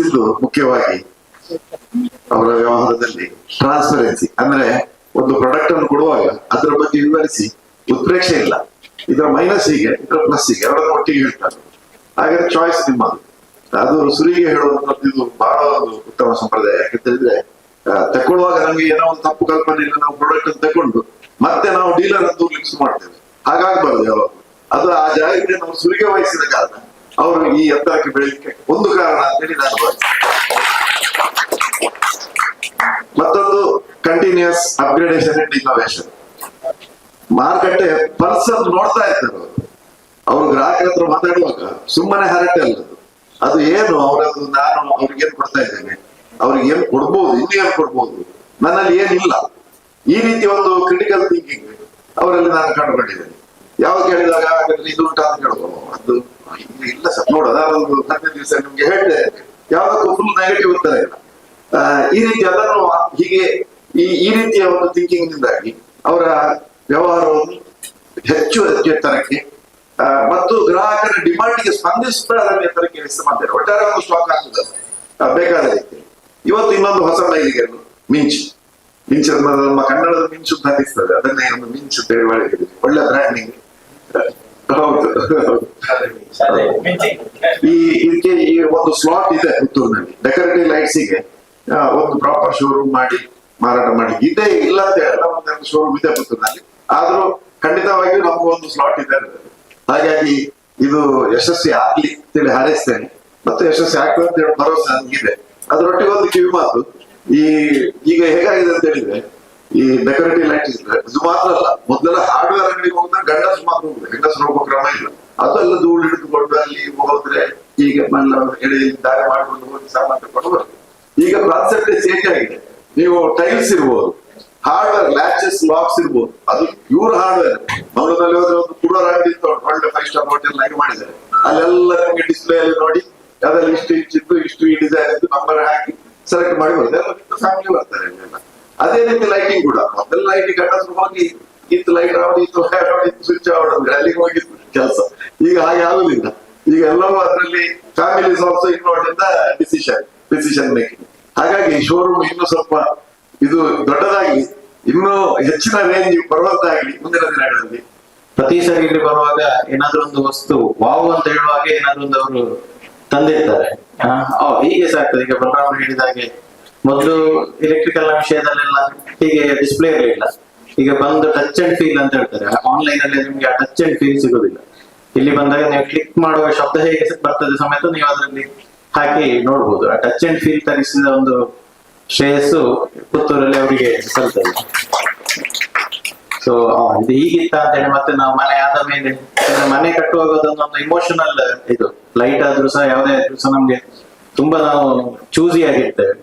ನನಗೆ ಮುಖ್ಯವಾಗಿ ಅವರ ವ್ಯವಹಾರದಲ್ಲಿ ಟ್ರಾನ್ಸ್ಪರೆನ್ಸಿ ಅಂದ್ರೆ ಒಂದು ಪ್ರಾಡಕ್ಟ್ ಅನ್ನು ಕೊಡುವಾಗ ಅದರ ಬಗ್ಗೆ ವಿವರಿಸಿ ಉತ್ಪ್ರೇಕ್ಷೆ ಇಲ್ಲ. ಇದರ ಮೈನಸ್ ಹೀಗೆ ಇದರ ಪ್ಲಸ್ ಹೀಗೆ ಎರಡರ ಒಟ್ಟಿಗೆ ಹೇಳ್ತಾರೆ. ಹಾಗಾದ್ರೆ ಚಾಯ್ಸ್ ನಿಮ್ಮದು. ಅದು ಸುರಿಗೆ ಹೇಳುವಂತದ್ದು ಬಹಳ ಒಂದು ಉತ್ತಮ ಸಂಪ್ರದಾಯ. ಯಾಕಂತ ಹೇಳಿದ್ರೆ ಆ, ತಕೊಳ್ಳುವಾಗ ನಮ್ಗೆ ಏನೋ ಒಂದು ತಪ್ಪು ಕಲ್ಪನೆ ಇಲ್ಲ ನಾವು ಪ್ರಾಡಕ್ಟ್ ಅನ್ನು ತಗೊಂಡು ಮತ್ತೆ ನಾವು ಡೀಲರ್ ಅಂತ ಲಿಪ್ಸ್ ಮಾಡ್ತೇವೆ. ಹಾಗಾಗಬಾರ್ದು ಯಾವಾಗ ಅದು ಆ ಜಾಗಕ್ಕೆ ನಾವು ಸುರಿಗೆ ವಹಿಸಿದ ಕಾರಣ. ಅವರು ಈ ಎತ್ತರಕ್ಕೆ ಬೆಳಲಿಕ್ಕೆ ಒಂದು ಕಾರಣ ಅಂತೇಳಿ ನಾನು ಭಾವಿಸ್ತೇನೆ ಮತ್ತೊಂದು ಕಂಟಿನ್ಯೂಸ್ ಅಪ್ಗ್ರೇಡೇಷನ್ ಅಂಡ್ ಇನ್ನೋವೇಷನ್ ಮಾರುಕಟ್ಟೆ ಪರ್ಸನ್ ನೋಡ್ತಾ ಇರ್ತಾರೆ ಅವರು ಗ್ರಾಹಕರ ಹತ್ರ ಮಾತಾಡುವಾಗ ಸುಮ್ಮನೆ ಹರಟೆ ಅಲ್ಲ ಅದು. ಏನು? ಅವರದ್ದು ನಾನು ಅವ್ರಿಗೆ ಏನ್ ಕೊಡ್ತಾ ಇದ್ದೇನೆ? ಅವ್ರಿಗೆ ಏನ್ ಕೊಡ್ಬೋದು? ಇನ್ನು ಏನ್ ಕೊಡ್ಬೋದು? ನನ್ನಲ್ಲಿ ಏನಿಲ್ಲ. ಈ ರೀತಿ ಒಂದು ಕ್ರಿಟಿಕಲ್ ಥಿಂಕಿಂಗ್ ಅವರಲ್ಲಿ ನಾನು ಕಂಡುಕೊಂಡಿದ್ದೇನೆ. ಯಾವಾಗ ಕೇಳಿದಾಗ, ಇದು ಉಂಟಾ? ಅಂತ ಕೇಳ್ಬೋದು ಅದು ಇಲ್ಲ- ಸರ್, ನೋಡು ಅದಾದೊಂದು ಹದಿನೈದು ದಿವಸ ನಿಮ್ಗೆ ಹೇಳಿದೆ, ಯಾವ್ದಕ್ಕೂ ಫುಲ್ ನೆಗೆಟಿವ್ ಇರ್ತದೆ ಈ ರೀತಿ ಅದನ್ನು ಹೀಗೆ ಈ ಈ ರೀತಿಯ ಒಂದು ಥಿಂಕಿಂಗ್ ನಿಂದಾಗಿ ಅವರ ವ್ಯವಹಾರವನ್ನು ಹೆಚ್ಚು ಎತ್ತರಕ್ಕೆ ಮತ್ತು ಗ್ರಾಹಕರ ಡಿಮಾಂಡ್ಗೆ ಸ್ಪಂದಿಸುತ್ತಾ ಅದನ್ನು ಎತ್ತರಕ್ಕೆ ಹೆಸರು ಮಾಡ್ತಾರೆ. ಒಟ್ಟಾರೆ ಒಂದು ಸ್ಟಾಕ್ ಆಗ್ತದೆ. ಬೇಕಾದ ರೀತಿ ಇವತ್ತು ಇನ್ನೊಂದು ಹೊಸ ಮೈಲಿಗೆ ಮಿಂಚ್ ಮಿಂಚ್ ನಮ್ಮ ಕನ್ನಡದ ಮಿಂಚು ಅನಿಸ್ತದೆ. ಅದನ್ನೇ ಒಂದು ಮಿಂಚ್ ಒಳ್ಳೆ ಬ್ರ್ಯಾಂಡಿಂಗ್ ಹೌದು. ಈ ಇದಕ್ಕೆ ಈ ಒಂದು ಸ್ಲಾಟ್ ಇದೆ ಪುತ್ತೂರಿನಲ್ಲಿ. ಡೆಕೋರೇಟಿವ್ ಲೈಟ್ಸ್ಗೆ. ಒಂದು ಪ್ರಾಪರ್ ಶೋರೂಮ್ ಮಾಡಿ ಮಾರಾಟ ಮಾಡಿ. ಇದೆ ಇಲ್ಲ ಅಂತ ಒಂದೆರಡು ಶೋರೂಮ್ ಇದೆ ಪುತ್ತೂರಿನಲ್ಲಿ. ಆದ್ರೂ ಖಂಡಿತವಾಗಿಯೂ ನಮ್ಗೆ ಒಂದು ಸ್ಲಾಟ್ ಇದೆ ಹಾಗಾಗಿ ಇದು ಯಶಸ್ವಿ ಆಗ್ಲಿ ಅಂತೇಳಿ ಹಾರೈಸ್ತೇನೆ. ಮತ್ತೆ ಯಶಸ್ವಿ ಆಗ್ತದೆ ಅಂತ ಹೇಳಿ ಭರವಸೆ ನನಗಿದೆ. ಅದರೊಟ್ಟಿಗೆ ಒಂದು ಕಿವಿ ಮಾತು ಈ ಈಗ ಹೇಗಾಗಿದೆ ಅಂತ ಹೇಳಿದ್ರೆ ಈ ಡೆಕೋರೇಟಿವ್ ಲೈಟ್ ಇದು ಮಾತ್ರ ಅಲ್ಲ, ಮೊದಲೆಲ್ಲ ಹಾರ್ಡ್ವೇರ್ ಅಂಗಡಿಗೆ ಹೋಗಿದ್ರೆ ಗಂಡಸು ಮಾತ್ರ ಹೋಗುದು ಹೆಂಗಸರು ಹೋಗೋ ಕ್ರಮ ಇಲ್ಲ. ಅದೆಲ್ಲ ಧೂಳು ಹಿಡಿದುಕೊಂಡು ಅಲ್ಲಿ ಹೋದ್ರೆ ಈಗ ಎಳೆ ದಾರಿ ಮಾಡಿಕೊಂಡು ಹೋಗಿ ಸಾಮಾನು ತಗೊಂಡು ಬರ್ತದೆ ಈಗ ಕಾನ್ಸೆಪ್ಟ್ ಚೇಂಜ್ ಆಗಿದೆ. ನೀವು ಟೈಲ್ಸ್ ಇರ್ಬೋದು ಹಾರ್ಡ್ವೇರ್ ಲ್ಯಾಚಸ್ ಲಾಕ್ಸ್ ಇರ್ಬೋದು. ಅದು ಪ್ಯೂರ್ ಹಾರ್ಡ್ವೇರ್ ಮಂಗಳೂರಲ್ಲಿ ಹೋದ್ರೆ ಒಂದು ಕುಡೋರ್ ಅಂಗಡಿ ಒಳ್ಳೆ ಫೈವ್ ಸ್ಟಾರ್ ಹೋಟೆಲ್ ಆಗಿ ಮಾಡಿದ್ದಾರೆ. ಅಲ್ಲೆಲ್ಲ ನಿಮಗೆ ಡಿಸ್ಪ್ಲೇ ಅಲ್ಲಿ ನೋಡಿ ಅದ್ರಲ್ಲಿ ಇಷ್ಟು ಇಂಚ್ ಇಷ್ಟು ಈ ಡಿಸೈನ್ ಇದ್ದು ನಂಬರ್ ಹಾಕಿ ಸೆಲೆಕ್ಟ್ ಮಾಡಿ ಬರ್ತದೆ ಫ್ಯಾಮಿಲಿ ಬರ್ತಾರೆ ಅದೇ ರೀತಿ ಲೈಟಿಂಗ್ ಕೂಡ. ಮೊದಲ ಲೈಟ್ ಹೋಗಿ ಇತ್ತು ಲೈಟ್ ಆವಡಿ ಇತ್ತು ಇತ್ತು ಸ್ವಿಚ್ ಆವಡಿ ಅಲ್ಲಿಗೆ ಹೋಗಿ ಕೆಲಸ. ಈಗ ಹಾಗೆ ಆಗುದಿಲ್ಲ. ಈಗ ಎಲ್ಲವೂ ಅದರಲ್ಲಿ ಫ್ಯಾಮಿಲೀಸ್ ಆಲ್ಸೋ ಇನ್ವಾಲ್ಡ್ ಇಂದ ಡಿಸಿಷನ್ ಡಿಸಿಷನ್ ಮೇಕಿಂಗ್ ಹಾಗಾಗಿ ಶೋರೂಮ್ ಇನ್ನೂ ಸ್ವಲ್ಪ ಇದು ದೊಡ್ಡದಾಗಿ ಇನ್ನೂ ಹೆಚ್ಚಿನ ರೇಂಜ್ ಬರುವಂತಾಗಲಿ ಮುಂದಿನ ದಿನಗಳಲ್ಲಿ. ಪ್ರತಿ ಸರಿ ಇಲ್ಲಿ ಬರುವಾಗ ಏನಾದ್ರೂ ಒಂದು ವಸ್ತು ವಾವ್ ಅಂತ ಹೇಳುವಾಗ ಏನಾದ್ರೂ ಒಂದು ಅವರು ತಂದಿರ್ತಾರೆ. ಹೀಗೆ ಸಾಕ್ತದೆ. ಈಗ ಬಲರಾಮ್ ಹೇಳಿದ ಹಾಗೆ ಮೊದಲು ಎಲೆಕ್ಟ್ರಿಕಲ್ ವಿಷಯದಲ್ಲೆಲ್ಲ ಹೀಗೆ ಡಿಸ್ಪ್ಲೇ ಇರಲಿಲ್ಲ. ಈಗ ಬಂದು ಟಚ್ ಅಂಡ್ ಫೀಲ್ ಅಂತ ಹೇಳ್ತಾರೆ. ಆನ್ಲೈನ್ ಅಲ್ಲಿ ನಿಮ್ಗೆ ಆ ಟಚ್ ಅಂಡ್ ಫೀಲ್ ಸಿಗೋದಿಲ್ಲ. ಇಲ್ಲಿ ಬಂದಾಗ ನೀವು ಕ್ಲಿಕ್ ಮಾಡುವ ಶಬ್ದ ಹೇಗೆ ಬರ್ತದೆ ಸಮೇತ ನೀವು ಅದರಲ್ಲಿ ಹಾಕಿ ನೋಡ್ಬೋದು. ಆ ಟಚ್ ಅಂಡ್ ಫೀಲ್ ತರಿಸಿದ ಒಂದು ಶ್ರೇಯಸ್ಸು ಪುತ್ತೂರಲ್ಲಿ ಅವರಿಗೆ ಸಲ್ತದೆ ಸೊ ಇದು ಹೀಗಿತ್ತ ಅಂತ ಹೇಳಿ ಮತ್ತೆ ನಾವು ಮನೆ ಆದ ಮೇಲೆ ಮನೆ ಕಟ್ಟುವಾಗ ಒಂದು ಇಮೋಷನಲ್ ಇದು. ಲೈಟ್ ಆದ್ರೂ ಸಹ, ಯಾವುದೇ ಆದ್ರೂ ಸಹ ನಮ್ಗೆ ತುಂಬಾ ನಾವು ಚೂಸಿ ಆಗಿರ್ತೇವೆ.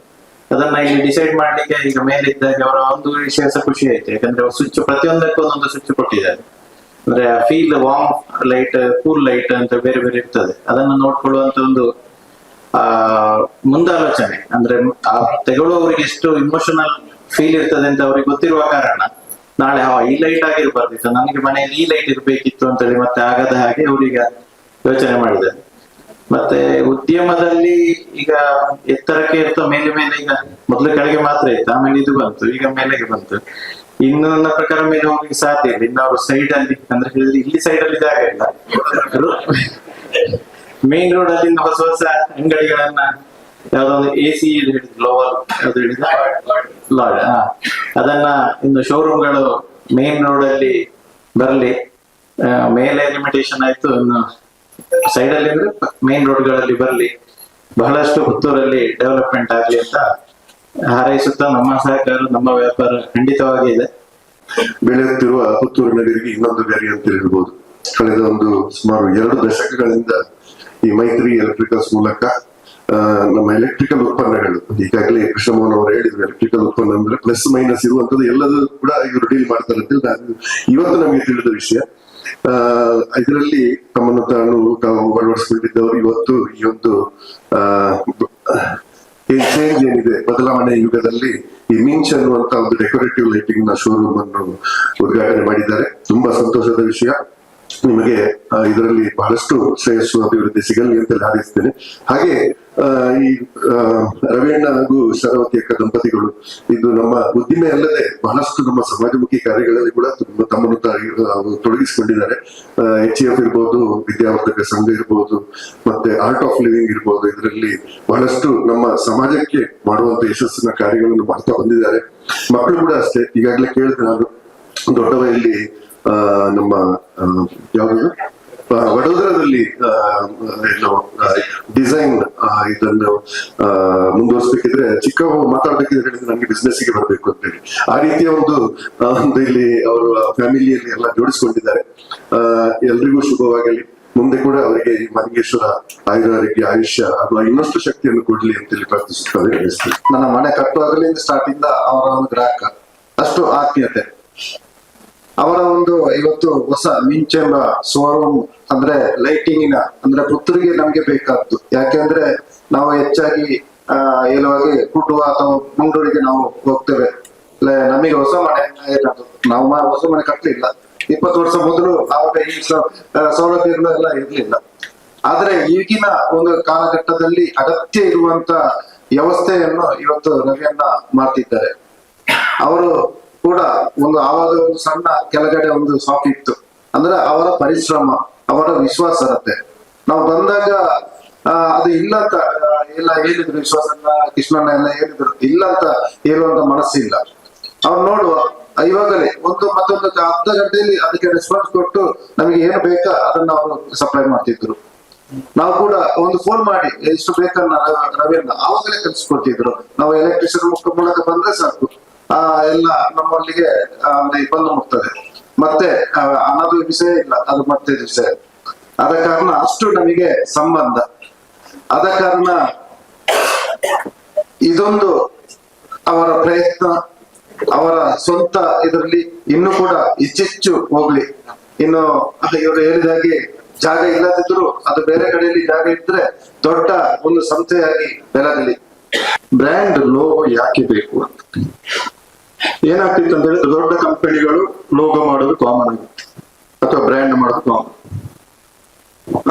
ಅದನ್ನ ಇಲ್ಲಿ ಡಿಸೈಡ್ ಮಾಡ್ಲಿಕ್ಕೆ ಈಗ ಮೇಲೆ ಇದ್ದಾಗ ಅವರ ಒಂದು ವಿಷಯ ಸಹ ಖುಷಿ ಆಯ್ತು. ಯಾಕಂದ್ರೆ ಸ್ವಿಚ್ ಪ್ರತಿಯೊಂದಕ್ಕೂ ಒಂದೊಂದು ಸ್ವಿಚ್ ಕೊಟ್ಟಿದ್ದಾರೆ. ಅಂದ್ರೆ feel warm light cool light ಅಂತ ಬೇರೆ ಬೇರೆ ಇರ್ತದೆ. ಅದನ್ನು ನೋಡ್ಕೊಳ್ಳುವಂತ ಒಂದು, ಆ, ಮುಂದಾಲೋಚನೆ. ಅಂದ್ರೆ ಆ ತೆಗೊಳ್ಳುವವರಿಗೆ ಎಷ್ಟು ಇಮೋಷನಲ್ ಫೀಲ್ ಇರ್ತದೆ ಅಂತ ಅವ್ರಿಗೆ ಗೊತ್ತಿರುವ ಕಾರಣ ನಾಳೆ ಈ ಲೈಟ್ ಆಗಿರ್ಬಾರ್ದಿತ್ತು ನನಗೆ ಮನೆಯಲ್ಲಿ ಈ ಲೈಟ್ ಇರ್ಬೇಕಿತ್ತು ಅಂತೇಳಿ ಮತ್ತೆ ಆಗದ ಹಾಗೆ ಅವ್ರೀಗ ಯೋಚನೆ ಮಾಡಿದ್ದಾರೆ. ಮತ್ತೆ ಉದ್ಯಮದಲ್ಲಿ ಈಗ ಎತ್ತರಕ್ಕೆ ಇರ್ತ ಮೇಲೆ ಮೇಲೆ ಈಗ ಮೊದಲು ಕೆಳಗೆ ಮಾತ್ರ ಇತ್ತು, ಆಮೇಲೆ ಇದು ಬಂತು, ಈಗ ಮೇಲೆಗೆ ಬಂತು. ಇನ್ನು ನನ್ನ ಪ್ರಕಾರ ಮೇಲೆ ಹೋಗ್ಲಿಕ್ಕೆ ಸಾಧ್ಯ ಇಲ್ಲ. ಇನ್ನು ಅವರು ಸೈಡ್ ಅಲ್ಲಿ, ಅಂದ್ರೆ ಹೇಳಿದ್ರೆ ಇಲ್ಲಿ ಸೈಡ್ ಅಲ್ಲಿ ಜಾಗ ಇಲ್ಲ. ಮೇನ್ ರೋಡ್ ಅಲ್ಲಿ ಹೊಸ ಹೊಸ ಅಂಗಡಿಗಳನ್ನ ಯಾವ್ದೊಂದು ಎ ಸಿ ಲೋವರ್ ಅದು ಲಾಡ್ ಹಾ. ಅದನ್ನ ಇನ್ನು ಶೋರೂಮ್ಗಳು ಮೇನ್ ರೋಡ್ ಅಲ್ಲಿ ಬರಲಿ. ಮೇಲೆ ಲಿಮಿಟೇಷನ್ ಆಯ್ತು, ಇನ್ನು ಸೈಡ್ ಅಲ್ಲಿ ಅಂದ್ರೆ ಮೇನ್ ರೋಡ್ಗಳಲ್ಲಿ ಬರಲಿ, ಬಹಳಷ್ಟು ಪುತ್ತೂರಲ್ಲಿ ಡೆವಲಪ್ಮೆಂಟ್ ಆಗ್ಲಿ ಅಂತ ಹಾರೈಸುತ್ತಾ ನಮ್ಮ ಸಹಕಾರ, ನಮ್ಮ ವ್ಯಾಪಾರ ಖಂಡಿತವಾಗಿ ಇದೆ. ಬೆಳೆಯುತ್ತಿರುವ ಪುತ್ತೂರು ನಗರಿಗೆ ಇನ್ನೊಂದು ಬೇರೆ ಅಂತ ಹೇಳ್ಬೋದು. ಕಳೆದ ಒಂದು ಸುಮಾರು ಎರಡು ದಶಕಗಳಿಂದ ಈ ಮೈತ್ರಿ ಎಲೆಕ್ಟ್ರಿಕಲ್ಸ್ ಮೂಲಕ ನಮ್ಮ ಎಲೆಕ್ಟ್ರಿಕಲ್ ಉತ್ಪನ್ನಗಳು, ಈಗಾಗಲೇ ಕೃಷ್ಣಮೋಹನ್ ಅವರು ಹೇಳಿದ್ರು ಎಲೆಕ್ಟ್ರಿಕಲ್ ಉತ್ಪನ್ನ ಅಂದ್ರೆ ಪ್ಲಸ್ ಮೈನಸ್ ಇರುವಂತದ್ದು ಎಲ್ಲದೂ ಕೂಡ ಇವರು ಡೀಲ್ ಮಾಡ್ತಾರೆ ಇವತ್ತು ನಮಗೆ ತಿಳಿದ ವಿಷಯ. ಇದರಲ್ಲಿ ತಮ್ಮನ್ನು ತಾನು ತಾವು ಅಳವಡಿಸಿಕೊಂಡಿದ್ದವರು ಇವತ್ತು ಈ ಒಂದು ಚೇಂಜ್ ಏನಿದೆ? ಬದಲಾವಣೆ ಯುಗದಲ್ಲಿ ಈ ಮಿಂಚ್ ಅನ್ನುವಂತ ಒಂದು ಡೆಕೋರೇಟಿವ್ ಲೈಟಿಂಗ್ನ ಶೋರೂಮ್ ಅನ್ನು ಉದ್ಘಾಟನೆ ಮಾಡಿದ್ದಾರೆ. ತುಂಬಾ ಸಂತೋಷದ ವಿಷಯ. ನಿಮಗೆ ಇದರಲ್ಲಿ ಬಹಳಷ್ಟು ಶ್ರೇಯಸ್ಸು ಅಭಿವೃದ್ಧಿ ಸಿಗಲಿ ಅಂತ ಹಾರೈಸ್ತೇನೆ. ಹಾಗೆ ಈ ರವಿಯಣ್ಣ ಹಾಗೂ ಶರಾವತಿ ಅಕ್ಕ ದಂಪತಿಗಳು ಇದು ನಮ್ಮ ಉದ್ದಿಮೆ ಅಲ್ಲದೆ ಬಹಳಷ್ಟು ನಮ್ಮ ಸಮಾಜಮುಖಿ ಕಾರ್ಯಗಳಲ್ಲಿ ಕೂಡ ತುಂಬಾ ತಮ್ಮನ್ನು ತೊಡಗಿಸಿಕೊಂಡಿದ್ದಾರೆ. ಎಚ್ ಎಫ್ ಇರ್ಬೋದು ವಿದ್ಯಾವರ್ಧಕ ಸಂಘ ಇರ್ಬೋದು ಮತ್ತೆ ಆರ್ಟ್ ಆಫ್ ಲಿವಿಂಗ್ ಇರ್ಬೋದು ಇದರಲ್ಲಿ ಬಹಳಷ್ಟು ನಮ್ಮ ಸಮಾಜಕ್ಕೆ ಮಾಡುವಂತ ಯಶಸ್ಸಿನ ಕಾರ್ಯಗಳನ್ನು ಮಾಡ್ತಾ ಬಂದಿದ್ದಾರೆ. ಮಕ್ಕಳು ಕೂಡ ಅಷ್ಟೇ ಈಗಾಗಲೇ ಕೇಳಿದ್ರೆ ನಾನು ದೊಡ್ಡವ ಇಲ್ಲಿ ಆ, ನಮ್ಮ ಯಾವುದು? ವಡೋದರದಲ್ಲಿ ಡಿಸೈನ್ ಇದನ್ನು ಮುಂದುವರಿಸಬೇಕಿದ್ರೆ ಚಿಕ್ಕ ಮಾತಾಡ್ಬೇಕಿದ್ರೆ ಹೇಳಿದ್ರೆ ನನಗೆ ಬಿಸ್ನೆಸ್ಗೆ ಬರಬೇಕು ಅಂತ ಹೇಳಿ ಆ ರೀತಿಯ ಒಂದು ಇಲ್ಲಿ ಅವರ ಫ್ಯಾಮಿಲಿಯಲ್ಲಿ ಎಲ್ಲ ಜೋಡಿಸಿಕೊಂಡಿದ್ದಾರೆ. ಎಲ್ರಿಗೂ ಶುಭವಾಗಲಿ. ಮುಂದೆ ಕೂಡ ಅವರಿಗೆ ಈ ಮಹೇಶ್ವರ ಆಯುರಾರೋಗ್ಯ, ಆಯುಷ್ಯ ಅಥವಾ ಇನ್ನಷ್ಟು ಶಕ್ತಿಯನ್ನು ಕೊಡ್ಲಿ ಅಂತೇಳಿ ಪ್ರಾರ್ಥಿಸುತ್ತಾರೆ. ನನ್ನ ಮನೆ ಕಟ್ಟುವಾಗಲಿಂದ ಸ್ಟಾರ್ಟಿಂದ ಅವರ ಒಂದು ಗ್ರಾಹಕ. ಅಷ್ಟು ಆತ್ಮೀಯತೆ. ಅವರ ಒಂದು ಇವತ್ತು ಹೊಸ ಮಿಂಚೆಂಬ ಶೋರೂಮ್ ಅಂದ್ರೆ ಲೈಟಿಂಗಿನ ಅಂದ್ರೆ ಪುತ್ತೂರಿಗೆ ನಮ್ಗೆ ಬೇಕಾದ್ದು. ಯಾಕೆಂದ್ರೆ ನಾವು ಹೆಚ್ಚಾಗಿ, ಆ ಎಲ್ಲವಾಗಿ ಕುಟುವ ಅಥವಾ ಮಂಗಳೂರಿಗೆ ನಾವು ಹೋಗ್ತೇವೆ. ನಮಗೆ ಹೊಸ ಮನೆ ನಾವು ಹೊಸ ಮನೆ ಕಟ್ಟಲಿಲ್ಲ ಇಪ್ಪತ್ತು ವರ್ಷ ಮೊದಲು ಆವಾಗ ಈ ಸೌಲಭ್ಯಗಳು ಎಲ್ಲ ಇರ್ಲಿಲ್ಲ. ಆದ್ರೆ ಈಗಿನ ಒಂದು ಕಾಲಘಟ್ಟದಲ್ಲಿ ಅಗತ್ಯ ಇರುವಂತ ವ್ಯವಸ್ಥೆಯನ್ನು ಇವತ್ತು ರವಿಯನ್ನ ಮಾಡ್ತಿದ್ದಾರೆ. ಅವರು ಕೂಡ ಒಂದು ಆವಾಗ ಒಂದು ಸಣ್ಣ ಕೆಳಗಡೆ ಒಂದು ಶಾಪ್ ಇತ್ತು. ಅಂದ್ರೆ ಅವರ ಪರಿಶ್ರಮ, ಅವರ ವಿಶ್ವಾಸಾರ್ಹತೆ. ನಾವು ಬಂದಾಗ ಅದು ಇಲ್ಲ ಅಂತ ಎಲ್ಲ ಹೇಳಿದ್ರು ವಿಶ್ವಾಸನ್ನ ಕೃಷ್ಣಣ್ಣ ಎಲ್ಲ ಹೇಳಿದ್ರು. ಇಲ್ಲ ಅಂತ ಹೇಳುವಂತ ಮನಸ್ಸಿಲ್ಲ. ಅವ್ರು ನೋಡುವ, ಇವಾಗಲೇ ಒಂದು ಮತ್ತೊಂದು ಅರ್ಧ ಗಂಟೆಯಲ್ಲಿ ಅದಕ್ಕೆ ರೆಸ್ಪಾನ್ಸ್ ಕೊಟ್ಟು ನಮಗೆ ಏನು ಬೇಕಾ ಅದನ್ನ ಅವರು ಸಪ್ಲೈ ಮಾಡ್ತಿದ್ರು. ನಾವು ಕೂಡ ಒಂದು ಫೋನ್ ಮಾಡಿ ಎಷ್ಟು ಬೇಕನ್ನ ರವಿಯನ್ನ ಆವಾಗಲೇ ಕಲಿಸ್ಕೊಡ್ತಿದ್ರು ನಾವು ಎಲೆಕ್ಟ್ರಿಷಿಯನ್ ಮೂಲಕ ಬಂದ್ರೆ ಸಾಕು. ಆ, ಎಲ್ಲ ನಮ್ಮಲ್ಲಿಗೆ ಬಂದು ಮುಟ್ತದೆ. ಮತ್ತೆ ಅನ್ನೋದು ವಿಷಯ ಇಲ್ಲ, ಅದು ಮತ್ತೆ ವಿಷಯ. ಆದ ಕಾರಣ ಅಷ್ಟು ನಮಗೆ ಸಂಬಂಧ. ಆದ ಕಾರಣ ಇದೊಂದು ಅವರ ಪ್ರಯತ್ನ, ಅವರ ಸ್ವಂತ ಇದರಲ್ಲಿ ಇನ್ನು ಕೂಡ ಹೆಚ್ಚೆಚ್ಚು ಹೋಗ್ಲಿ. ಇನ್ನು, ಇವರು ಹೇಳಿದಾಗೆ ಜಾಗ ಇಲ್ಲದಿದ್ರು, ಅದು ಬೇರೆ ಕಡೆಯಲ್ಲಿ ಜಾಗ ಇದ್ರೆ ದೊಡ್ಡ ಒಂದು ಸಂಸ್ಥೆಯಾಗಿ ಬೆಳಗಲಿ. ಬ್ರ್ಯಾಂಡ್ ಲೋಗೋ ಯಾಕೆ ಬೇಕು ಅಂತ. ಏನಾಗ್ತಿತ್ತು ಅಂತ ಹೇಳಿದ್ರೆ ದೊಡ್ಡ ಕಂಪನಿಗಳು ಲೋಗೋ ಮಾಡೋದು ಕಾಮನ್ ಆಗಿತ್ತು. ಅಥವಾ ಬ್ರ್ಯಾಂಡ್ ಮಾಡೋದು ಕಾಮನ್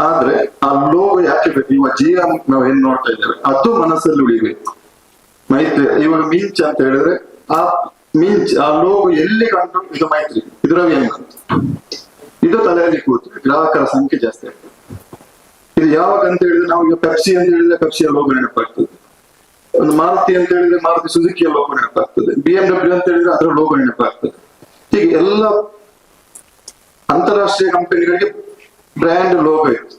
ಆದ್ರೆ ಆ ಲೋಗೋ ಯಾಕೆ ಬೇಕು? ಇವಾಗ ಜಿ ಎಂ ನಾವು ಏನ್ ನೋಡ್ತಾ ಇದ್ದೇವೆ? ಅದು ಮನಸ್ಸಲ್ಲಿ ಉಳಿಬೇಕು. ಮೈತ್ರಿ, ಇವಾಗ ಮಿಂಚ್ ಅಂತ ಹೇಳಿದ್ರೆ ಆ ಮಿಂಚ್ ಆ ಲೋಗೋ ಎಲ್ಲಿ ಕಂಡು ಇದು ಮೈತ್ರಿ? ಇದ್ರ ಏನಂತ ಇದು ತಲೆಯಲ್ಲಿ ಕೂತು ಗ್ರಾಹಕರ ಸಂಖ್ಯೆ ಜಾಸ್ತಿ ಆಗ್ತದೆ. ಇದು ಯಾವಾಗ ಅಂತ ಹೇಳಿದ್ರೆ ನಾವು ಈಗ ಪೆಪ್ಸಿ ಅಂತ ಹೇಳಿದ್ರೆ ಪೆಪ್ಸಿಯ ಲೋಗೋ ನೆನಪಾಗ್ತದೆ. ಒಂದು ಮಾರುತಿ ಅಂತ ಹೇಳಿದ್ರೆ ಮಾರುತಿ ಸುಜುಕಿಯ ಲೋಗೋ ನೆನಪಾಗ್ತದೆ. ಬಿ ಎಂ ಡಬ್ಲ್ಯೂ ಅಂತ ಹೇಳಿದ್ರೆ ಅದರ ಲೋಗೋ ನೆನಪಾಗ್ತದೆ. ಹೀಗೆ ಎಲ್ಲ ಅಂತಾರಾಷ್ಟ್ರೀಯ ಕಂಪನಿಗಳಿಗೆ ಬ್ರ್ಯಾಂಡ್ ಲೋಗೋ ಇತ್ತು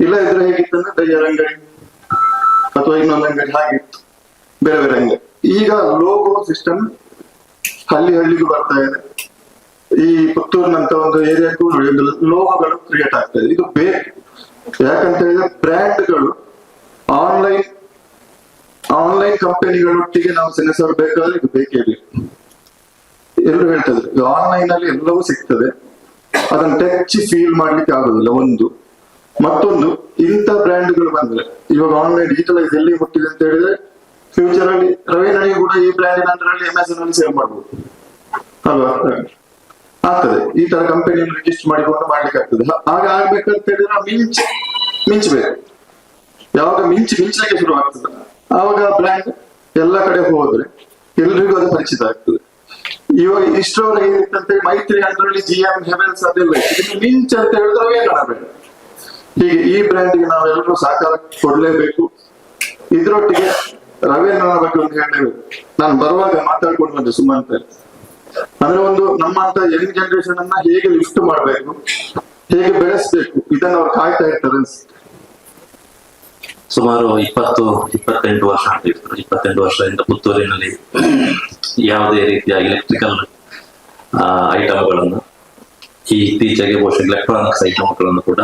ಇಲ್ಲ ಇದ್ರೆ ಹೇಗಿತ್ತಂದ್ರೆ ಡೈಯರ್ ಅಂಗಡಿ ಅಥವಾ ಇನ್ನೊಂದು ಅಂಗಡಿ ಹಾಗಿತ್ತು. ಬೇರೆ ಬೇರೆ ಅಂಗಡಿ. ಈಗ ಲೋಗೋ ಸಿಸ್ಟಮ್ ಹಳ್ಳಿ ಹಳ್ಳಿಗೂ ಬರ್ತಾ ಇದೆ. ಈ ಪುತ್ತೂರಿನಂತ ಒಂದು ಏರಿಯಾಕ್ಕೂ ಲೋಗೋಗಳು ಕ್ರಿಯೇಟ್ ಆಗ್ತಾ ಇದೆ. ಇದು ಬೇಕು. ಯಾಕಂತ ಹೇಳಿದ್ರೆ ಬ್ರ್ಯಾಂಡ್ಗಳು ಆನ್ಲೈನ್ ಆನ್ಲೈನ್ ಕಂಪನಿಗಳೊಟ್ಟಿಗೆ ನಾವು ಸೆಣಸಬೇಕಾದ್ರೆ ಇದು ಬೇಕೇ ಬೇಕು. ಎಲ್ಲರೂ ಹೇಳ್ತದೆ ಆನ್ಲೈನ್ ಅಲ್ಲಿ ಎಲ್ಲವೂ ಸಿಗ್ತದೆ. ಅದನ್ನ ಟಚ್ ಫೀಲ್ ಮಾಡ್ಲಿಕ್ಕೆ ಆಗುದಿಲ್ಲ, ಒಂದು. ಮತ್ತೊಂದು, ಇಂಥ ಬ್ರ್ಯಾಂಡ್ಗಳು ಬಂದ್ರೆ, ಇವಾಗ ಆನ್ಲೈನ್ ಡಿಜಿಟಲೈಸ್ ಎಲ್ಲಿ ಮುಟ್ಟಿದೆ ಅಂತ ಹೇಳಿದ್ರೆ ಫ್ಯೂಚರ್ ಅಲ್ಲಿ ರವೀನನಿಗೆ ಕೂಡ ಈ ಬ್ರ್ಯಾಂಡಿನ ಅಂಡರಲ್ಲಿ ಅಮೆಝಾನ್ ಅಲ್ಲಿ ಸೇವ್ ಮಾಡ್ಬೋದು. ಅಲ್ವಾ? ಆಗ್ತದೆ. ಈ ತರ ಕಂಪನಿಯನ್ನು ರಿಜಿಸ್ಟರ್ ಮಾಡಿಕೊಂಡು ಮಾಡ್ಲಿಕ್ಕೆ ಆಗ್ತದೆ. ಹಾಗೆ ಆಗ್ಬೇಕಂತ ಹೇಳಿದ್ರೆ ಮಿಂಚ್ ಮಿಂಚ್ಬೇಕು ಯಾವಾಗ ಮಿಂಚ್, ಮಿಂಚಲಿಕ್ಕೆ ಶುರು ಆಗ್ತದೆ ಆವಾಗ ಬ್ರ್ಯಾಂಡ್ ಎಲ್ಲ ಕಡೆ ಹೋದ್ರೆ ಎಲ್ರಿಗೂ ಅದು ಪರಿಚಿತ ಆಗ್ತದೆ. ಇವಾಗ ಇಷ್ಟರವರೆಗೆ ಏನಿತ್ತು ಮೈತ್ರಿ ಅದರಲ್ಲಿ ಜಿ ಎಂ ಹೆವೆಲ್ಸ್ ಅದೆಲ್ಲ ಮಿಂಚ್ ಅಂತ ಹೇಳಿದ್ರೆ ಅವೇ ಬೇಡ ಹೀಗೆ ಈ ಬ್ರ್ಯಾಂಡಿಗೆ ನಾವೆಲ್ಲರೂ ಸಹಕಾರ ಕೊಡ್ಲೇಬೇಕು. ಇದ್ರೊಟ್ಟಿಗೆ ರವೀಂದ್ರನ ಬಗ್ಗೆ ಒಂದು ಹೇಳಿ ನಾನು ಬರುವಾಗ ಮಾತಾಡ್ಕೊಂಡು ಬಂದೆ ಸುಮಂತ್ ಅಂದ್ರೆ ಒಂದು ನಮ್ಮಂತ ಯಂಗ್ ಜನರೇಷನ್ ಅನ್ನ ಹೇಗೆ ಲಿಫ್ಟ್ ಮಾಡ್ಬೇಕು, ಹೇಗೆ ಬೆಳೆಸ್ಬೇಕು, ಇದನ್ನ ಅವ್ರು ಕಾಯ್ತಾ ಇರ್ತಾರೆ ಅನ್ಸುತ್ತೆ. ಸುಮಾರು ಇಪ್ಪತ್ತು, ಇಪ್ಪತ್ತೆಂಟು ವರ್ಷ ಆಗ್ತಿತ್ತು ಇಪ್ಪತ್ತೆಂಟು ವರ್ಷದಿಂದ ಪುತ್ತೂರಿನಲ್ಲಿ ಯಾವುದೇ ರೀತಿಯ ಎಲೆಕ್ಟ್ರಿಕಲ್ ಐಟಮ್ಗಳನ್ನು ಈ ಇತ್ತೀಚೆಗೆ ಬಹುಶಃ ಎಲೆಕ್ಟ್ರಾನಿಕ್ಸ್ ಐಟಮ್ಗಳನ್ನು ಕೂಡ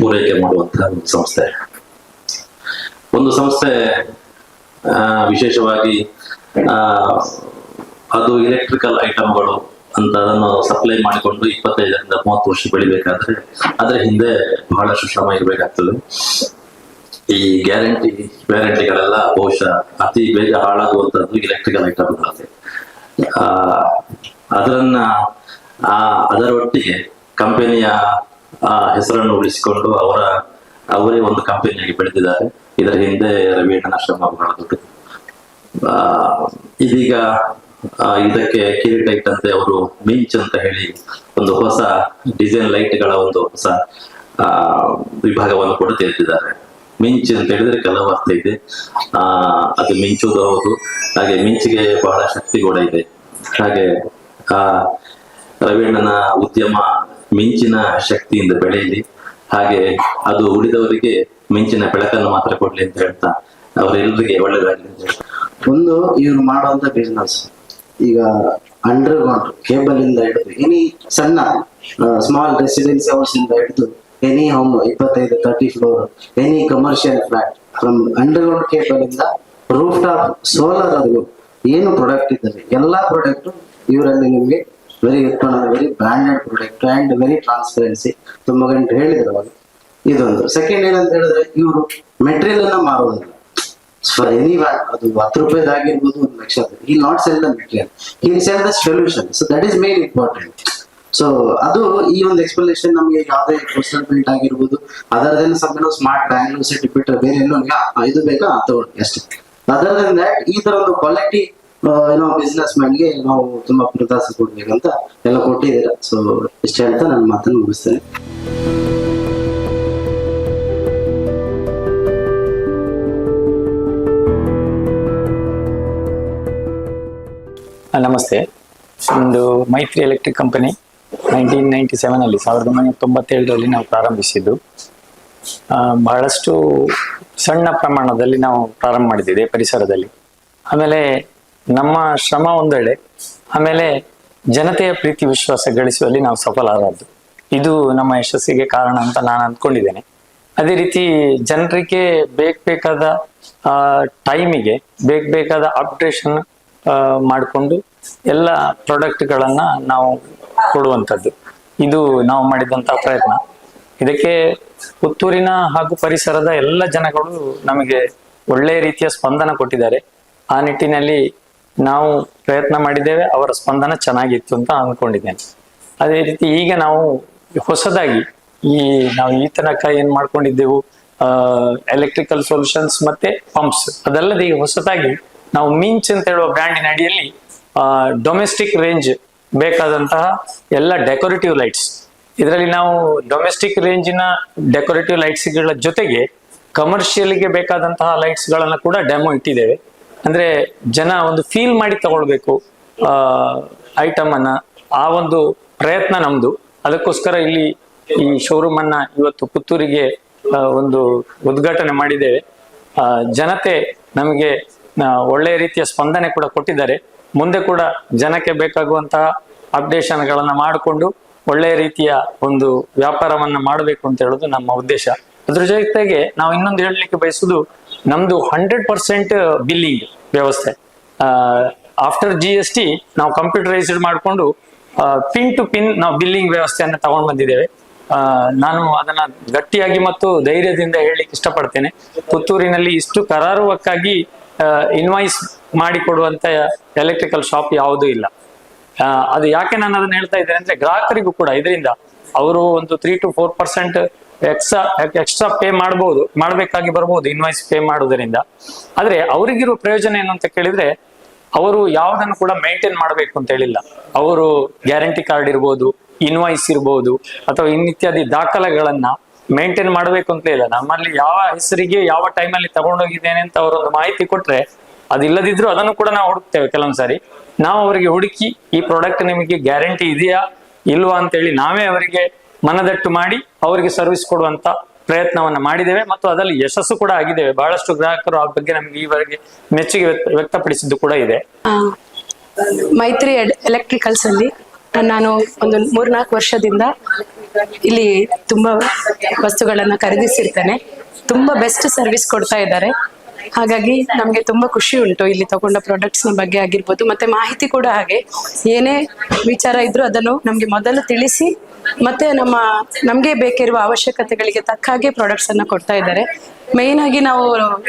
ಪೂರೈಕೆ ಮಾಡುವಂತಹ ಒಂದು ಸಂಸ್ಥೆ. ಒಂದು ಸಂಸ್ಥೆ ವಿಶೇಷವಾಗಿ ಅದು ಎಲೆಕ್ಟ್ರಿಕಲ್ ಐಟಮ್ಗಳು ಅಂತ ಅದನ್ನು ಸಪ್ಲೈ ಮಾಡಿಕೊಂಡು ಇಪ್ಪತ್ತೈದರಿಂದ ಮೂವತ್ತು ವರ್ಷ ಬೆಳಿಬೇಕಾದ್ರೆ ಅದರ ಹಿಂದೆ ಬಹಳಷ್ಟು ಶ್ರಮ ಇರಬೇಕಾಗ್ತದೆ. ಈ ಗ್ಯಾರಂಟಿ ವ್ಯಾರಂಟಿಗಳೆಲ್ಲ ಬಹುಶಃ ಅತಿ ಬೇಗ ಹಾಳಾಗುವಂತದ್ದು ಎಲೆಕ್ಟ್ರಿಕಲ್ ಐಟಮ್ ಆ ಅದನ್ನ ಆ, ಅದರೊಟ್ಟಿಗೆ ಕಂಪೆನಿಯ ಆ, ಹೆಸರನ್ನು ಉಳಿಸಿಕೊಂಡು ಅವರ, ಅವರೇ ಒಂದು ಕಂಪನಿಯಾಗಿ ಬೆಳೆದಿದ್ದಾರೆ. ಇದರ ಹಿಂದೆ ರವಿಯಣ್ಣನ ಶ್ರಮ ಬಹಳ ದೊಡ್ಡದು. ಇದೀಗ ಇದಕ್ಕೆ ಕಿರೀಟ ಅಂತೆ ಅವರು ಮಿಂಚ್ ಅಂತ ಹೇಳಿ ಒಂದು ಹೊಸ ಡಿಸೈನ್ ಲೈಟ್ಗಳ ಒಂದು ಹೊಸ ಆ, ವಿಭಾಗವನ್ನು ಕೂಡ ತೆರೆದಿದ್ದಾರೆ. ಮಿಂಚ್ ಅಂತ ಹೇಳಿದ್ರೆ ಕೆಲವು ಅರ್ಥ ಇದೆ. ಆ ಅದು ಮಿಂಚುದು ಹೌದು. ಹಾಗೆ ಮಿಂಚಿಗೆ ಬಹಳ ಶಕ್ತಿ ಕೂಡ ಇದೆ. ಹಾಗೆ ಆ ರವೀಣ್ಣನ ಉದ್ಯಮ ಮಿಂಚಿನ ಶಕ್ತಿಯಿಂದ ಬೆಳೆಯಲಿ. ಹಾಗೆ ಅದು ಉಳಿದವರಿಗೆ ಮಿಂಚಿನ ಬೆಳಕನ್ನು ಮಾತ್ರ ಕೊಡ್ಲಿ ಅಂತ ಹೇಳ್ತಾ ಅವರೆಲ್ಲರಿಗೆ ಒಳ್ಳೆದಾಗಲಿ ಅಂತ ಹೇಳ್ತಾ. ಒಂದು ಇವ್ರು ಮಾಡುವಂತ ಬಿಸ್ನೆಸ್ ಈಗ ಅಂಡರ್ ಗ್ರೌಂಡ್ ಕೇಬಲ್ ಇಂದ ಹಿಡಿದು ಎನಿ ಸಣ್ಣ ಸ್ಮಾಲ್ ರೆಸಿಡೆನ್ಸಿ ಹೌಸ್ ಇಂದ ಹಿಡಿದು ಎನಿ ಹೋಮ್ ಇಪ್ಪತ್ತೈದು thirty floor any commercial flat from underground cable ಇಂದ ರೂಫ್ ಟಾಪ್ ಸೋಲಾರ್ ಅದು ಏನು ಪ್ರಾಡಕ್ಟ್ ಇದ್ದಾರೆ ಎಲ್ಲಾ ಪ್ರಾಡಕ್ಟ್ ಇವರಲ್ಲಿ ನಿಮಗೆ very very branded product and very transparency ತುಂಬಾ ಗಂಟೆ ಹೇಳಿದ್ರು ಅವಾಗ. ಇದೊಂದು. ಸೆಕೆಂಡ್ ಏನಂತ ಹೇಳಿದ್ರೆ, ಇವರು ಮೆಟೀರಿಯಲ್ ಅನ್ನ ಮಾರೋದಿಲ್ಲ. ಫಾರ್ ಎನಿ ಅದು ಹತ್ತು ರೂಪಾಯಿದಾಗಿರ್ಬೋದು ಒಂದು ಲಕ್ಷ ಈ ನಾಟ್ ಸೆಲ್ ದ ಮೆಟೀರಿಯಲ್ ಈ sell the solution so that is main important so ಅದು ಈ ಒಂದು ಎಕ್ಸ್ಪ್ಲನೇಷನ್ ನಮಗೆ ಯಾವುದೇ ಪರ್ಸನಲ್ ಬಿಲ್ಟ್ ಆಗಿರ್ಬೋದು other than some smart Bangalore city ಬಿಟ್ಟರೆ ಬೇರೆ ಎಲ್ಲೋ ಇದು ಬೇಕಾ? ತಗೊಳ್ಳಿ. ಅಷ್ಟೇ. ಅದರ್ ದೆನ್ ದಟ್ ಈ ತರ ಒಂದು ಕ್ವಾಲಿಟಿ ಏನೋ ಬಿಸ್ನೆಸ್ ಮ್ಯಾನ್ಗೆ ನಾವು ತುಂಬಾ ಪ್ರೋತ್ಸಾಹ ಕೊಡ್ಬೇಕಂತ ಎಲ್ಲ ಕೊಟ್ಟಿದ್ದೀರಾ. ಸೊ ಇಷ್ಟ ಹೇಳ್ತಾ ನನ್ನ ಮಾತನ್ನು ಮುಗಿಸ್ತೇನೆ. ನಮಸ್ತೆ. ಒಂದು Maithri electric company nineteen ninety ಸೆವೆನಲ್ಲಿ ಸಾವಿರದ ಒಂಬೈನೂರ ತೊಂಬತ್ತೇಳರಲ್ಲಿ ನಾವು ಪ್ರಾರಂಭಿಸಿದ್ದು. ಬಹಳಷ್ಟು ಸಣ್ಣ ಪ್ರಮಾಣದಲ್ಲಿ ನಾವು ಪ್ರಾರಂಭ ಮಾಡಿದ್ದೇವೆ ಪರಿಸರದಲ್ಲಿ. ಆಮೇಲೆ ನಮ್ಮ ಶ್ರಮ ಒಂದೆಡೆ ಆಮೇಲೆ ಜನತೆಯ ಪ್ರೀತಿ ವಿಶ್ವಾಸ ಗಳಿಸುವಲ್ಲಿ ನಾವು ಸಫಲರಾದ್ದು ಇದು ನಮ್ಮ ಯಶಸ್ಸಿಗೆ ಕಾರಣ ಅಂತ ನಾನು ಅಂದ್ಕೊಂಡಿದ್ದೇನೆ. ಅದೇ ರೀತಿ ಜನರಿಗೆ ಬೇಕ್ ಬೇಕಾದ ಟೈಮಿಗೆ ಬೇಕ್ ಬೇಕಾದ ಅಪ್ಡೇಷನ್ ಮಾಡಿಕೊಂಡು ಎಲ್ಲ ಪ್ರಾಡಕ್ಟ್ಗಳನ್ನ ನಾವು ಕೊಡುವಂಥದ್ದು. ಇದು ನಾವು ಮಾಡಿದಂತಹ ಪ್ರಯತ್ನ. ಇದಕ್ಕೆ ಪುತ್ತೂರಿನ ಹಾಗೂ ಪರಿಸರದ ಎಲ್ಲ ಜನಗಳು ನಮಗೆ ಒಳ್ಳೆಯ ರೀತಿಯ ಸ್ಪಂದನ ಕೊಟ್ಟಿದ್ದಾರೆ. ಆ ನಿಟ್ಟಿನಲ್ಲಿ ನಾವು ಪ್ರಯತ್ನ ಮಾಡಿದ್ದೇವೆ, ಅವರ ಸ್ಪಂದನ ಚೆನ್ನಾಗಿತ್ತು ಅಂತ ಅಂದ್ಕೊಂಡಿದ್ದೇನೆ. ಅದೇ ರೀತಿ ಈಗ ನಾವು ಹೊಸದಾಗಿ ಈ ನಾವು ಈ ತನಕ ಏನ್ ಮಾಡ್ಕೊಂಡಿದ್ದೆವು ಎಲೆಕ್ಟ್ರಿಕಲ್ ಸೊಲ್ಯೂಷನ್ಸ್ ಮತ್ತೆ ಪಂಪ್ಸ್ ಅದಲ್ಲದೆ ಹೊಸದಾಗಿ ನಾವು ಮಿಂಚ್ ಅಂತ ಹೇಳುವ ಬ್ರ್ಯಾಂಡಿನ ಅಡಿಯಲ್ಲಿ ಡೊಮೆಸ್ಟಿಕ್ ರೇಂಜ್ ಬೇಕಾದಂತಹ ಎಲ್ಲ ಡೆಕೋರೇಟಿವ್ ಲೈಟ್ಸ್ ಇದರಲ್ಲಿ ನಾವು ಡೊಮೆಸ್ಟಿಕ್ ರೇಂಜಿನ ಡೆಕೋರೇಟಿವ್ ಲೈಟ್ಸ್ಗಳ ಜೊತೆಗೆ ಕಮರ್ಷಿಯಲ್ಗೆ ಬೇಕಾದಂತಹ ಲೈಟ್ಸ್ ಗಳನ್ನ ಕೂಡ ಡೆಮೋ ಇಟ್ಟಿದ್ದೇವೆ. ಅಂದ್ರೆ ಜನ ಒಂದು ಫೀಲ್ ಮಾಡಿ ತಗೊಳ್ಬೇಕು ಐಟಮ್ ಅನ್ನ, ಆ ಒಂದು ಪ್ರಯತ್ನ ನಮ್ದು. ಅದಕ್ಕೋಸ್ಕರ ಇಲ್ಲಿ ಈ ಶೋರೂಮ್ ಅನ್ನ ಇವತ್ತು ಪುತ್ತೂರಿಗೆ ಒಂದು ಉದ್ಘಾಟನೆ ಮಾಡಿದ್ದೇವೆ. ಜನತೆ ನಮಗೆ ಒಳ್ಳೆಯ ರೀತಿಯ ಸ್ಪಂದನೆ ಕೂಡ ಕೊಟ್ಟಿದ್ದಾರೆ. ಮುಂದೆ ಕೂಡ ಜನಕ್ಕೆ ಬೇಕಾಗುವಂತಹ ಅಪ್ಡೇಷನ್ಗಳನ್ನ ಮಾಡಿಕೊಂಡು ಒಳ್ಳೆಯ ರೀತಿಯ ಒಂದು ವ್ಯಾಪಾರವನ್ನ ಮಾಡಬೇಕು ಅಂತ ಹೇಳೋದು ನಮ್ಮ ಉದ್ದೇಶ. ಅದ್ರ ಜೊತೆಗೆ ನಾವು ಇನ್ನೊಂದು ಹೇಳಲಿಕ್ಕೆ ಬಯಸುದು ನಮ್ದು ಹಂಡ್ರೆಡ್ ಪರ್ಸೆಂಟ್ ಬಿಲ್ಲಿಂಗ್ ವ್ಯವಸ್ಥೆ. ಆಫ್ಟರ್ ಜಿ ಎಸ್ ಟಿ ನಾವು ಕಂಪ್ಯೂಟರೈಸ್ಡ್ ಮಾಡಿಕೊಂಡು ಪಿನ್ ಟು ಪಿನ್ ನಾವು ಬಿಲ್ಲಿಂಗ್ ವ್ಯವಸ್ಥೆಯನ್ನು ತಗೊಂಡು ಬಂದಿದ್ದೇವೆ. ನಾನು ಅದನ್ನ ಗಟ್ಟಿಯಾಗಿ ಮತ್ತು ಧೈರ್ಯದಿಂದ ಹೇಳಲಿಕ್ಕೆ ಇಷ್ಟಪಡ್ತೇನೆ. ಪುತ್ತೂರಿನಲ್ಲಿ ಇಷ್ಟು ಕರಾರುವಕ್ಕಾಗಿ ಇನ್ವಾಯ್ಸ್ ಮಾಡಿಕೊಡುವಂತ ಎಲೆಕ್ಟ್ರಿಕಲ್ ಶಾಪ್ ಯಾವುದೂ ಇಲ್ಲ. ಅದು ಯಾಕೆ ನಾನು ಅದನ್ನ ಹೇಳ್ತಾ ಇದ್ದೇನೆ ಅಂದ್ರೆ ಗ್ರಾಹಕರಿಗೂ ಕೂಡ ಇದರಿಂದ ಅವರು ಒಂದು three to four percent extra extra pay ಮಾಡಬಹುದು ಮಾಡಬೇಕಾಗಿ ಬರಬಹುದು ಇನ್ವಾಯ್ಸ್ ಪೇ ಮಾಡುವುದರಿಂದ. ಆದ್ರೆ ಅವರಿಗಿರುವ ಪ್ರಯೋಜನ ಏನು ಅಂತ ಕೇಳಿದ್ರೆ ಅವರು ಯಾವುದನ್ನು ಕೂಡ ಮೇಂಟೈನ್ ಮಾಡಬೇಕು ಅಂತ ಹೇಳಿಲ್ಲ. ಅವರು ಗ್ಯಾರಂಟಿ ಕಾರ್ಡ್ ಇರ್ಬೋದು ಇನ್ವಾಯ್ಸ್ ಇರ್ಬೋದು, ಅಥವಾ ಇನ್ನಿತ್ಯಾದಿ ದಾಖಲೆಗಳನ್ನ ಮೇಂಟೈನ್ ಮಾಡಬೇಕು ಅಂತ ಇಲ್ಲ. ನಮ್ಮಲ್ಲಿ ಯಾವ ಹೆಸರಿಗೆ ಯಾವ ಟೈಮಲ್ಲಿ ತಗೊಂಡೋಗಿದ್ದೇನೆ ಅಂತ ಅವರೊಂದು ಮಾಹಿತಿ ಕೊಟ್ರೆ ಅದಿಲ್ಲದಿದ್ರು ಅದನ್ನು ಕೂಡ ನಾವು ಹುಡುಕ್ತೇವೆ ಕೆಲವೊಂದು ಸಾರಿ. ನಾವು ಅವರಿಗೆ ಹುಡುಕಿ ಈ ಪ್ರಾಡಕ್ಟ್ ನಿಮಗೆ ಗ್ಯಾರಂಟಿ ಇದೆಯಾ ಇಲ್ವಾ ಅಂತೇಳಿ ನಾವೇ ಅವರಿಗೆ ಮನದಟ್ಟು ಮಾಡಿ ಅವರಿಗೆ ಸರ್ವಿಸ್ ಕೊಡುವಂತ ಪ್ರಯತ್ನವನ್ನ ಮಾಡಿದ್ದೇವೆ ಮತ್ತು ಅದರಲ್ಲಿ ಯಶಸ್ಸು ಕೂಡ ಆಗಿದ್ದೇವೆ. ಬಹಳಷ್ಟು ಗ್ರಾಹಕರು ಆ ಬಗ್ಗೆ ನಮಗೆ ಈವರೆಗೆ ಮೆಚ್ಚುಗೆ ವ್ಯಕ್ತಪಡಿಸಿದ್ದು ಕೂಡ ಇದೆ. ಮೈತ್ರಿ ಎಲೆಕ್ಟ್ರಿಕಲ್ಸ್ ಅಲ್ಲಿ ನಾನು ಒಂದು ಮೂರ್ನಾಲ್ಕು ವರ್ಷದಿಂದ ಇಲ್ಲಿ ತುಂಬಾ ವಸ್ತುಗಳನ್ನ ಖರೀದಿಸಿರ್ತೇನೆ. ತುಂಬಾ ಬೆಸ್ಟ್ ಸರ್ವಿಸ್ ಕೊಡ್ತಾ ಇದ್ದಾರೆ. ಹಾಗಾಗಿ ನಮಗೆ ತುಂಬಾ ಖುಷಿ ಉಂಟು ಇಲ್ಲಿ ತಗೊಂಡ ಪ್ರಾಡಕ್ಟ್ಸ್ನ ಬಗ್ಗೆ ಆಗಿರ್ಬೋದು, ಮತ್ತೆ ಮಾಹಿತಿ ಕೂಡ ಹಾಗೆ. ಏನೇ ವಿಚಾರ ಇದ್ರೂ ಅದನ್ನು ನಮಗೆ ಮೊದಲು ತಿಳಿಸಿ, ಮತ್ತೆ ನಮ್ಮ, ನಮಗೆ ಬೇಕಿರುವ ಅವಶ್ಯಕತೆಗಳಿಗೆ ತಕ್ಕ ಹಾಗೆ ಪ್ರಾಡಕ್ಟ್ಸ್ ಅನ್ನ ಕೊಡ್ತಾ ಇದ್ದಾರೆ. ಮೇನ್ ಆಗಿ ನಾವು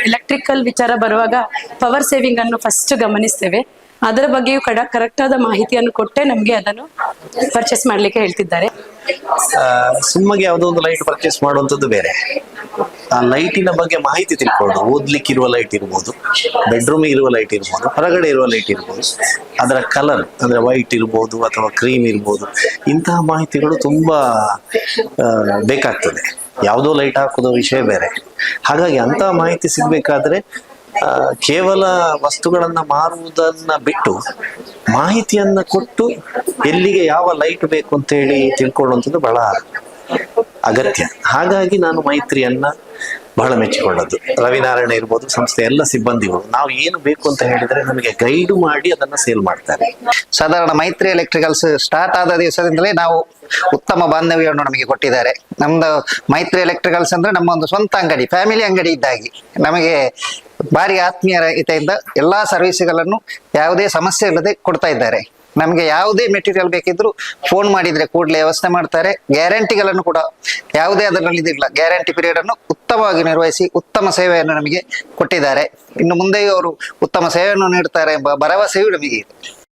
ಎಲೆಕ್ಟ್ರಿಕಲ್ ವಿಚಾರ ಬರುವಾಗ ಪವರ್ ಸೇವಿಂಗ್ ಅನ್ನು ಫಸ್ಟ್ ಗಮನಿಸ್ತೇವೆ. ಅದರ ಬಗ್ಗೆಯೂ ಕಡ ಕರೆಕ್ಟ್ ಆದ ಮಾಹಿತಿಯನ್ನು ಕೊಟ್ಟೆ ನಮ್ಗೆ ಅದನ್ನು ಪರ್ಚೇಸ್ ಮಾಡ್ಲಿಕ್ಕೆ ಹೇಳ್ತಿದ್ದಾರೆ. ಸುಮ್ಮಗೆ ಯಾವುದೋ ಒಂದು ಲೈಟ್ ಪರ್ಚೇಸ್ ಮಾಡುವಂಥದ್ದು ಬೇರೆ. ಆ ಲೈಟಿನ ಬಗ್ಗೆ ಮಾಹಿತಿ ತಿಳ್ಕೊಂಡು ಓದ್ಲಿಕ್ಕೆ ಇರುವ ಲೈಟ್ ಇರ್ಬೋದು ಬೆಡ್ರೂಮ್ ಇರುವ ಲೈಟ್ ಇರ್ಬೋದು, ಹೊರಗಡೆ ಇರುವ ಲೈಟ್ ಇರ್ಬೋದು, ಅದರ ಕಲರ್ ಅಂದರೆ ವೈಟ್ ಇರ್ಬೋದು ಅಥವಾ ಕ್ರೀಮ್ ಇರ್ಬೋದು, ಇಂತಹ ಮಾಹಿತಿಗಳು ತುಂಬಾ ಬೇಕಾಗ್ತದೆ. ಯಾವುದೋ ಲೈಟ್ ಹಾಕೋದು ವಿಷಯ ಬೇರೆ. ಹಾಗಾಗಿ ಅಂತಹ ಮಾಹಿತಿ ಸಿಗ್ಬೇಕಾದ್ರೆ ಕೇವಲ ವಸ್ತುಗಳನ್ನ ಮಾರುವುದನ್ನ ಬಿಟ್ಟು ಮಾಹಿತಿಯನ್ನ ಕೊಟ್ಟು ಎಲ್ಲಿಗೆ ಯಾವ ಲೈಟ್ ಬೇಕು ಅಂತ ಹೇಳಿ ತಿಳ್ಕೊಳ್ಳುವಂಥದ್ದು ಬಹಳ ಅಗತ್ಯ. ಹಾಗಾಗಿ ನಾನು ಮೈತ್ರಿಯನ್ನ ಬಹಳ ಮೆಚ್ಚಿಕೊಂಡದ್ದು ರವಿನಾರಾಯಣ ಇರ್ಬೋದು, ಸಂಸ್ಥೆ ಎಲ್ಲ ಸಿಬ್ಬಂದಿಗಳು. ನಾವು ಏನು ಬೇಕು ಅಂತ ಹೇಳಿದ್ರೆ ನಮಗೆ ಗೈಡ್ ಮಾಡಿ ಅದನ್ನ ಸೇಲ್ ಮಾಡ್ತಾರೆ. ಸಾಧಾರಣ ಮೈತ್ರಿ ಎಲೆಕ್ಟ್ರಿಕಲ್ಸ್ ಸ್ಟಾರ್ಟ್ ಆದ ದಿವಸದಿಂದಲೇ ನಾವು ಉತ್ತಮ ಬಾಂಧವ್ಯವನ್ನು ನಮಗೆ ಕೊಟ್ಟಿದ್ದಾರೆ. ನಮ್ದು ಮೈತ್ರಿ ಎಲೆಕ್ಟ್ರಿಕಲ್ಸ್ ಅಂದ್ರೆ ನಮ್ಮ ಒಂದು ಸ್ವಂತ ಅಂಗಡಿ ಫ್ಯಾಮಿಲಿ ಅಂಗಡಿ ಇದ್ದಾಗಿ. ನಮಗೆ ಭಾರಿ ಆತ್ಮೀಯತೆಯಿಂದ ಎಲ್ಲಾ ಸರ್ವಿಸ್ಗಳನ್ನು ಯಾವುದೇ ಸಮಸ್ಯೆ ಇಲ್ಲದೆ ಕೊಡ್ತಾ ಇದ್ದಾರೆ. ನಮಗೆ ಯಾವುದೇ ಮೆಟೀರಿಯಲ್ ಬೇಕಿದ್ರು ಫೋನ್ ಮಾಡಿದ್ರೆ ಕೂಡಲೇ ವ್ಯವಸ್ಥೆ ಮಾಡ್ತಾರೆ. ಗ್ಯಾರಂಟಿಗಳನ್ನು ಕೂಡ ಯಾವುದೇ ಅದರಲ್ಲಿ ಇದಿಲ್ಲ. ಗ್ಯಾರಂಟಿ ಪೀರಿಯಡ್ ಅನ್ನು ಉತ್ತಮವಾಗಿ ನಿರ್ವಹಿಸಿ ಉತ್ತಮ ಸೇವೆಯನ್ನು ನಮಗೆ ಕೊಟ್ಟಿದ್ದಾರೆ. ಇನ್ನು ಮುಂದೆಯೂ ಅವರು ಉತ್ತಮ ಸೇವೆಯನ್ನು ನೀಡ್ತಾರೆ ಎಂಬ ಭರವಸೆಯೂ ನಮಗೆ ಇದೆ.